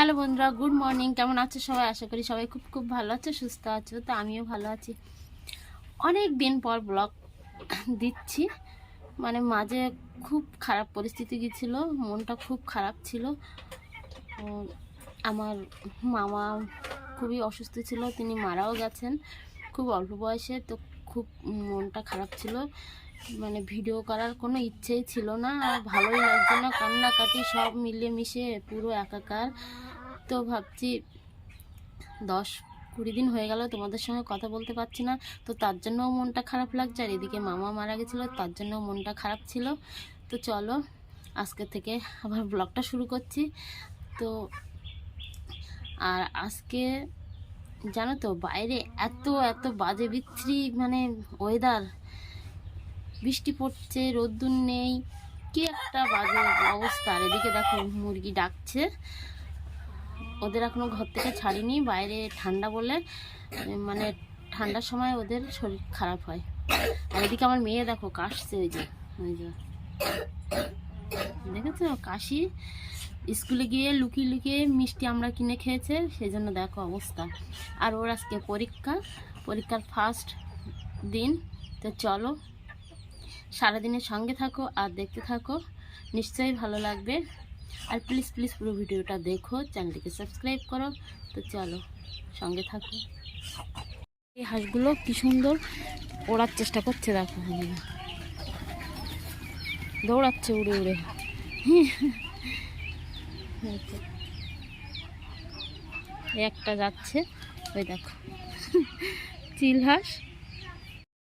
Hello বন্ধুরা, good morning. কেমন আছো সবাই? আশা করি সবাই খুব খুব ভালো আছে, সুস্থ আছো, তো আমিও ভালো আছি। অনেক দিন পর ব্লগ দিচ্ছি। মানে মাঝে খুব খারাপ পরিস্থিতি গিয়েছিল, মনটা খুব খারাপ ছিল। আমার মামা খুবই অসুস্থ ছিল, তিনি মারাও গেছেন, খুব অল্প বয়সে। তো খুব মনটা খারাপ ছিল। মানে ভিডিও করার কোনো ইচ্ছেই ছিল না, আর ভালোই লাগছে না। কান্নাকাটি সব মিলেমিশে পুরো একাকার। তো ভাবছি দশ কুড়ি দিন হয়ে গেল তোমাদের সঙ্গে কথা বলতে পারছি না। তো তার জন্যও মনটা খারাপ লাগছে, আর এদিকে মামা মারা গেছিল, তার জন্যও মনটা খারাপ ছিল। তো চলো, আজকে থেকে আবার ব্লগটা শুরু করছি। তো আর আজকে জানো তো, বাইরে এত এত বাজে, বিচ্ছিরি মানে ওয়েদার বৃষ্টি পড়ছে, রোদ্দুর নেই, কি একটা বাজে অবস্থা। আর এদিকে দেখো, মুরগি ডাকছে। ওদের এখনও ঘর থেকে ছাড়িনি, বাইরে ঠান্ডা বলে মানে ঠান্ডার সময় ওদের শরীর খারাপ হয়। আর এদিকে আমার মেয়ে দেখো, কাশছে ওই যে ওই যে। দেখেছ? কাশি। স্কুলে গিয়ে লুকিয়ে লুকিয়ে মিষ্টি আমরা কিনে খেয়েছে সেই জন্য দেখো অবস্থা। আর ওর আজকে পরীক্ষা, পরীক্ষার ফার্স্ট দিন। তো চলো, সারাদিনের সঙ্গে থাকো আর দেখতে থাকো। নিশ্চয়ই ভালো লাগবে। আর প্লিজ প্লিজ পুরো ভিডিওটা দেখো চ্যানেলটিকে সাবস্ক্রাইব করো। তো চলো, সঙ্গে থাকো। এই হাঁসগুলো কি সুন্দর ওড়ার চেষ্টা করছে, দেখো। দৌড়াচ্ছে উড়ে উড়ে। একটা যাচ্ছে, ওই দেখো। চিল হাঁস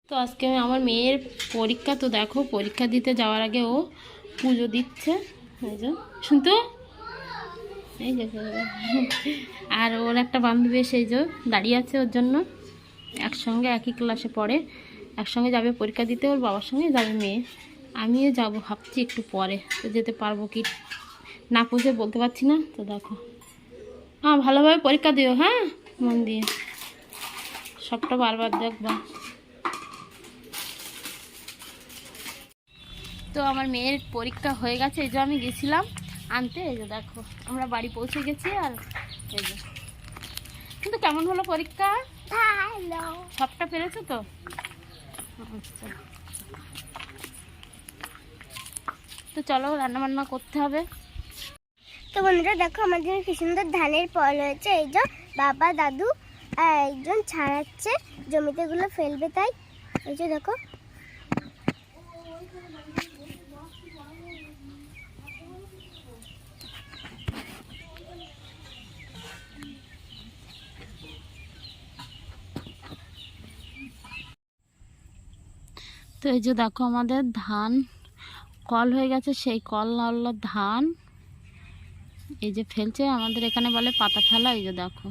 তো আজকে আমার মেয়ের পরীক্ষা, তো দেখো, পরীক্ষা দিতে যাওয়ার আগে ও পুজো দিচ্ছে। শুনতো? এই যে আর ওর একটা বান্ধবী সেই যে দাঁড়িয়ে আছে ওর জন্য। একসঙ্গে একই ক্লাসে পড়ে। একসঙ্গে যাবে পরীক্ষা দিতে, ওর বাবার সঙ্গে যাবে মেয়ে। আমিও যাব, ভাবছি একটু পরে। তো যেতে পারব কি না পৌঁছে বলতে পারছি না তো দেখো। হ্যাঁ ভালোভাবে পরীক্ষা দিও হ্যাঁ? মন দিয়ে। সবটা বারবার দেখবা। তো আমার মেয়ের পরীক্ষা হয়ে গেছে এই যে আমি গেছিলাম আনতে এই যে দেখো আমরা বাড়ি পৌঁছে গেছি আর এই যে। কিন্তু কেমন হলো পরীক্ষা? সবটা পেরেছ তো? আচ্ছা। তো চলো রান্না বান্না করতে হবে। তো বন্ধুরা দেখো আমাদের কি সুন্দর ধানের ফল হয়েছে। এই যে বাবা, দাদু একজন ছাড়াচ্ছে। জমিতে গুলো ফেলবে তাই। এই যে দেখো। তো এই যে দেখো আমাদের ধান কল হয়ে গেছে। সেই কল নাড়লো ধান এই যে ফেলছে, আমাদের এখানে বলে পাতা ফেলা, এই যে দেখো।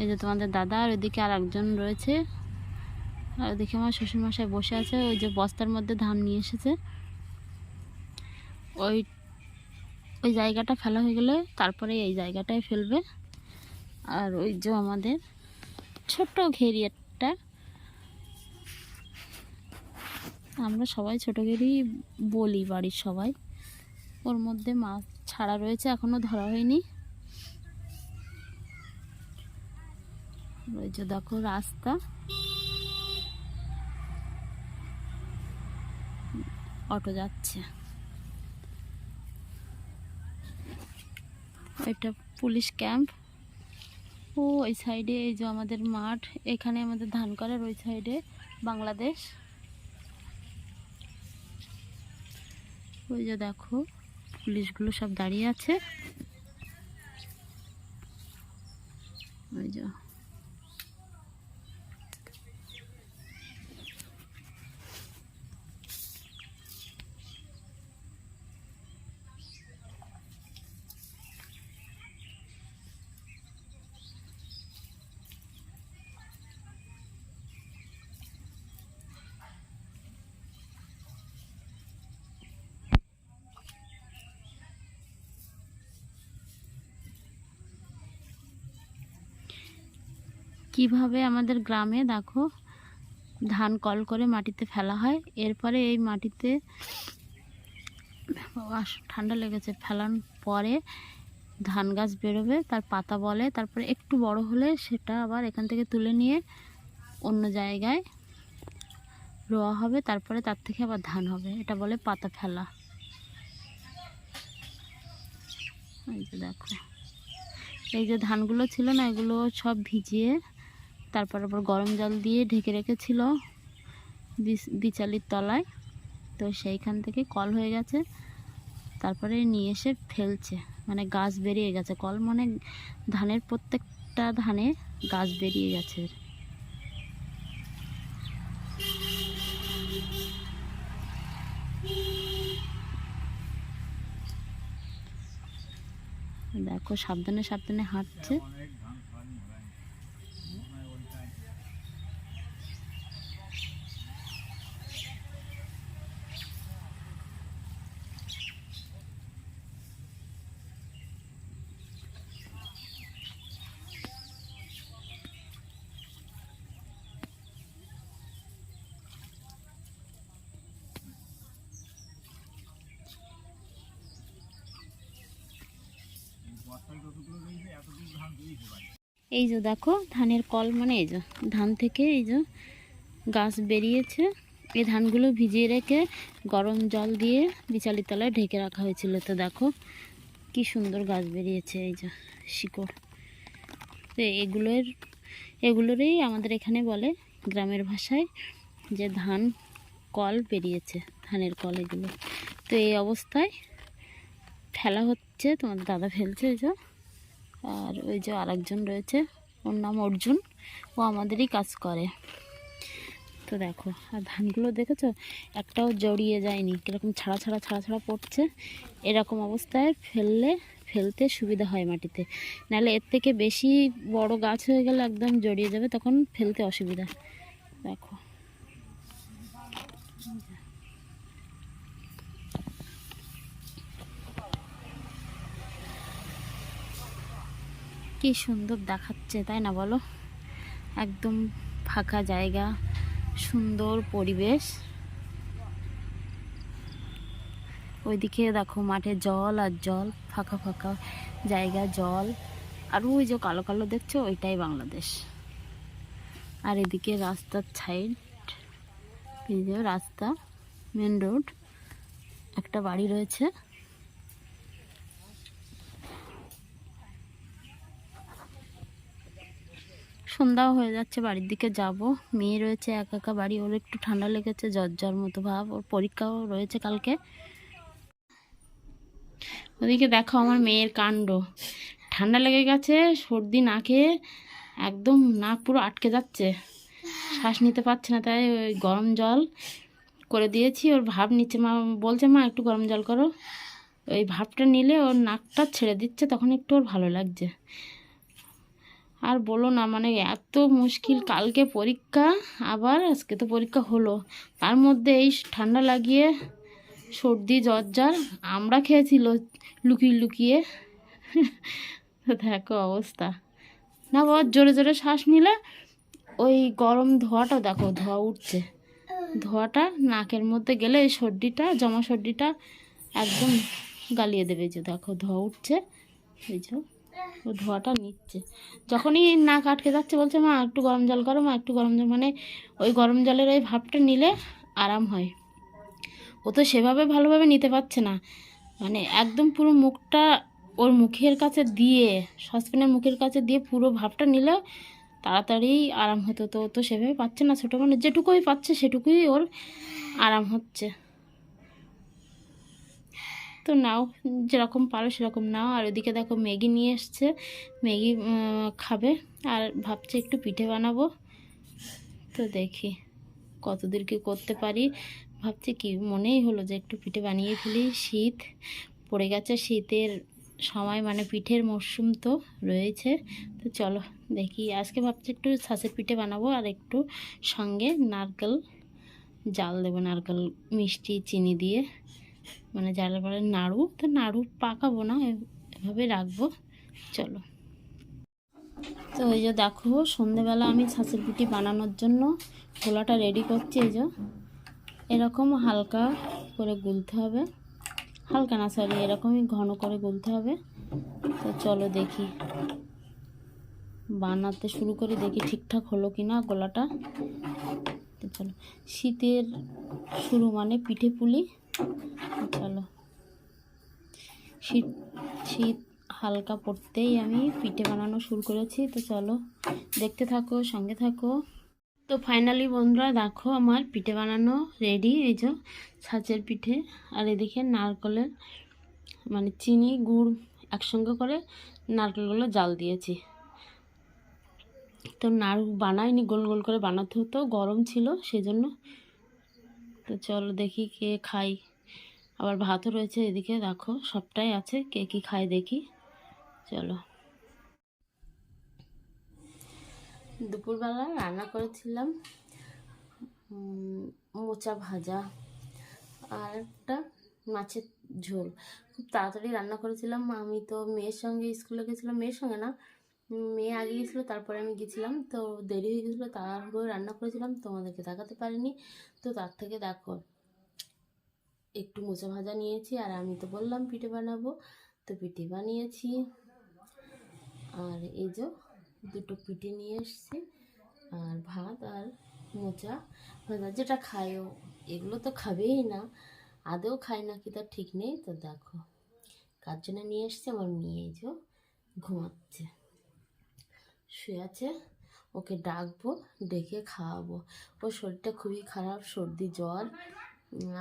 এই যে তোমাদের দাদা আর ওইদিকে আর একজন রয়েছে। আর ওইদিকে আমার শ্বশুরমশাই বসে আছে, ওই যে বস্তার মধ্যে ধান নিয়ে এসেছে। ওই ওই জায়গাটা ফেলা হয়ে গেলে তারপরে এই জায়গাটায় ফেলবে। আর ওই যে আমাদের ছোট্ট ঘেরি একটা আমরা সবাই ছোটো ঘেরি বলি বাড়ির সবাই। ওর মধ্যে মাছ ছাড়া রয়েছে, এখনও ধরা হয়নি। যে দেখো রাস্তা। অটো যাচ্ছে। এটা পুলিশ ক্যাম্প। ও ওই সাইডে এই যে আমাদের মাঠ, এখানে আমাদের ধান করার ওই সাইডে বাংলাদেশ। ওই যে দেখো। পুলিশগুলো সব দাঁড়িয়ে আছে। ওই যে। কীভাবে আমাদের গ্রামে, দেখো, ধান কল করে মাটিতে ফেলা হয়। এরপরে এই মাটিতে ঠান্ডা লেগেছে। ফেলার পরে ধান গাছ বেরোবে, তার পাতা বলে। তারপরে একটু বড় হলে সেটা আবার এখান থেকে তুলে নিয়ে অন্য জায়গায় রোয়া হবে। তারপরে তার থেকে আবার ধান হবে। এটা বলে পাতা ফেলা। এই যে দেখো, এই যে ধানগুলো ছিল না, এগুলো সব ভিজিয়ে তারপর আবার গরম জল দিয়ে ঢেকে রেখেছিল বিচ- বিচালির তলায়। তো সেইখান থেকে কল হয়ে গেছে। তারপরে নিয়ে এসে ফেলছে। মানে গাছ বেরিয়ে গেছে। কল মানে ধানের প্রত্যেকটা ধানে গাছ বেরিয়ে গেছে। দেখো, সাবধানে সাবধানে হাঁটছে। এই যে দেখো, ধানের কল মানে এই যে ধান থেকে এই যে গাছ বেরিয়েছে। এই ধানগুলো ভিজিয়ে রেখে গরম জল দিয়ে বিচালি তলায় ঢেকে রাখা হয়েছিল। তো দেখো, কি সুন্দর গাছ বেরিয়েছে এই যে শিকড়। তো এগুলোর, এগুলোরই আমাদের এখানে বলে গ্রামের ভাষায় যে ধান কল বেরিয়েছে, ধানের কল এগুলো। তো এই অবস্থায় ফেলা হচ্ছে। তোমার দাদা ফেলছে এই যে। আর ওই যে আরেকজন রয়েছে, ওর নাম অর্জুন। ও আমাদেরই কাজ করে। তো দেখো, আর ধানগুলো দেখেছ? একটাও জড়িয়ে যায়নি। কীরকম ছাড়া ছাড়া ছাড়া ছাড়া পড়ছে। এরকম অবস্থায় ফেললে, ফেলতে সুবিধা হয় মাটিতে। নাহলে এর থেকে বেশি বড় গাছ হয়ে গেলে একদম জড়িয়ে যাবে, তখন ফেলতে অসুবিধা। দেখো। কি সুন্দর দেখাচ্ছে, তাই না বলো? একদম ফাঁকা জায়গা, সুন্দর পরিবেশ। ওইদিকে দেখো মাঠে জল আর জল, ফাঁকা ফাঁকা জায়গা, জল। আর ওই যে কালো কালো দেখছ, ওইটাই বাংলাদেশ। আর এদিকে রাস্তার সাইড এই যে রাস্তা মেন রোড একটা বাড়ি রয়েছে। সন্ধ্যাও হয়ে যাচ্ছে, বাড়ির দিকে যাব। মেয়ে রয়েছে, একা একা বাড়ি, ওর একটু ঠান্ডা লেগেছে জ্বর জ্বর মতো ভাব, ওর পরীক্ষাও রয়েছে কালকে। ওদিকে দেখো আমার মেয়ের কাণ্ড। ঠান্ডা লেগে গেছে, সর্দি নাকে একদম নাক পুরো আটকে যাচ্ছে। শ্বাস নিতে পারছে না, তাই ওই গরম জল করে দিয়েছি। ওর ভাব নিচ্ছে মা বলছে, মা, একটু গরম জল করো। ওই ভাবটা নিলে ওর নাকটা ছেড়ে দিচ্ছে, তখন একটু ওর ভালো লাগছে। আর বলো না মানে এত মুশকিল। কালকে পরীক্ষা, আবার আজকে তো পরীক্ষা হলো। তার মধ্যে এই ঠান্ডা লাগিয়ে সর্দি, জ্বর আমরা খেয়েছিল লুকিয়ে লুকিয়ে। দেখো অবস্থা। না বাবা, জোরে জোরে শ্বাস নিলে ওই গরম ধোঁয়াটা দেখো, ধোঁয়া উঠছে। ধোঁয়াটা নাকের মধ্যে গেলে এই সর্দিটা, জমা সর্দিটা একদম গালিয়ে দেবে। যে দেখো, ধোঁয়া উঠছে। এই যে ও ধোঁয়াটা নিচ্ছে। যখনই নাক আটকে যাচ্ছে বলছে, মা, একটু গরম জল করো, মা, একটু গরম জল। মানে ওই গরম জলের ওই ভাবটা নিলে আরাম হয়। ও তো সেভাবে ভালোভাবে নিতে পারছে না। মানে একদম পুরো মুখটা ওর মুখের কাছে দিয়ে, সসপ্যানের মুখের কাছে দিয়ে পুরো ভাবটা নিলে তাড়াতাড়ি আরাম হতো। তো ও তো সেভাবে পাচ্ছে না, ছোটো মানে যেটুকুই পাচ্ছে সেটুকুই ওর আরাম হচ্ছে। তো নাও, যেরকম পারো সেরকম নাও। আর ওদিকে দেখো ম্যাগি নিয়ে এসছে। ম্যাগি খাবে। আর ভাবছে একটু পিঠে বানাবো। তো দেখি কতদূর কি করতে পারি। ভাবছি কি, মনেই হলো যে একটু পিঠে বানিয়ে ফেলি। শীত পড়ে গেছে, শীতের সময় মানে পিঠের মরশুম তো রয়েছে। তো চলো দেখি, আজকে ভাবছি একটু ছাঁচের পিঠে বানাবো আর একটু সঙ্গে নারকেল, জাল দেবো নারকেল, মিষ্টি, চিনি দিয়ে। মানে যারা বলে নাড়ু, তো নাড়ু পাকাবো না এভাবে রাখব। চলো। তো ওই যে দেখো, সন্ধেবেলা আমি ছাঁচের পিঠি বানানোর জন্য গোলাটা রেডি করছি, এই যে। এরকম হালকা করে গুলতে হবে। হালকা না সরি এরকমই ঘন করে গুলতে হবে। তো চলো দেখি। বানাতে শুরু করে, দেখি ঠিকঠাক হলো কি না গোলাটা চলো। শীতের শুরু মানে পিঠে পুলি। চলো। শীত শীত হালকা পড়তেই আমি পিঠে বানানো শুরু করেছি, তো চলো দেখতে থাকো, সঙ্গে থাকো। তো ফাইনালি বন্ধুরা দেখো আমার পিঠে বানানো রেডি এই যে ছাঁচের পিঠে। আর এদিকে নারকলের মানে চিনি, গুড় একসঙ্গে করে নারকেলগুলো জাল দিয়েছি। তো নাড়ু বানাইনি, গোল গোল করে বানাতে হতো, গরম ছিল, সেজন্য তো চলো দেখি কে খাই আবার ভাতও রয়েছে এদিকে, দেখো সবটাই আছে, কে কি খায় দেখি। চলো। দুপুরবেলা রান্না করেছিলাম মোচা ভাজা আর একটা মাছের ঝোল। খুব তাড়াতাড়ি রান্না করেছিলাম আমি তো মেয়ের সঙ্গে স্কুলে গেছিলাম মেয়ের সঙ্গে না মেয়ে আগে গেছিল, তারপরে আমি গেছিলাম। তো দেরি হয়ে গেছিল, তারপরে রান্না করেছিলাম তোমাদেরকে দেখাতে পারিনি। তো তার থেকে দেখো, একটু মোচা ভাজা নিয়েছি, আর আমি তো বললাম পিঠে বানাবো। তো পিঠে বানিয়েছি। আর এই যে দুটো পিঠে নিয়ে এসেছি, আর ভাত আর মোচা ভাজা। যেটা খায়ও, এগুলো তো খাবেই না আদৌ খায় না কি তার ঠিক নেই। তো দেখো, কার জন্য নিয়ে এসছে? আমার মেয়ে এই যে ঘুমাচ্ছে। শুয়ে আছে, ওকে ডাকবো, ডেকে খাওয়াবো। ওর শরীরটা খুবই খারাপ, সর্দি, জ্বর।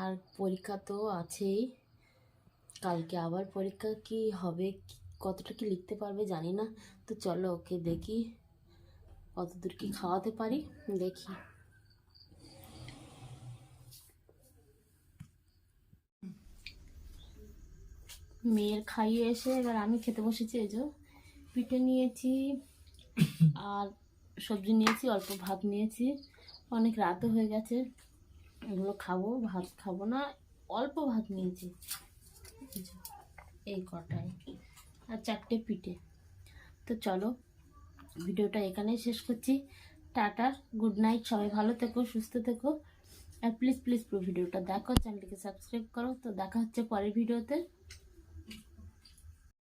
আর পরীক্ষা তো আছেই। কালকে আবার পরীক্ষা কি হবে কতটা কি লিখতে পারবে জানি না। তো চলো ওকে দেখি, কতদূর কি খাওয়াতে পারি, দেখি। মেয়ের খাইয়ে এসে এবার আমি খেতে বসেছি যে পিঠে নিয়েছি। আর সবজি নিয়েছি, অল্প ভাত নিয়েছি। অনেক রাতও হয়ে গেছে, এগুলো খাব, ভাত খাব না, অল্প ভাত নিয়েছি। এই কটায় আর চারটে পিঠে। তো চলো, ভিডিওটা এখানেই শেষ করছি। টাটা, গুড নাইট, সবাই ভালো থেকো, সুস্থ থেকো। আর প্লিজ প্লিজ পুরো ভিডিওটা দেখো, চ্যানেলটিকে সাবস্ক্রাইব করো। তো দেখা হচ্ছে পরের ভিডিওতে।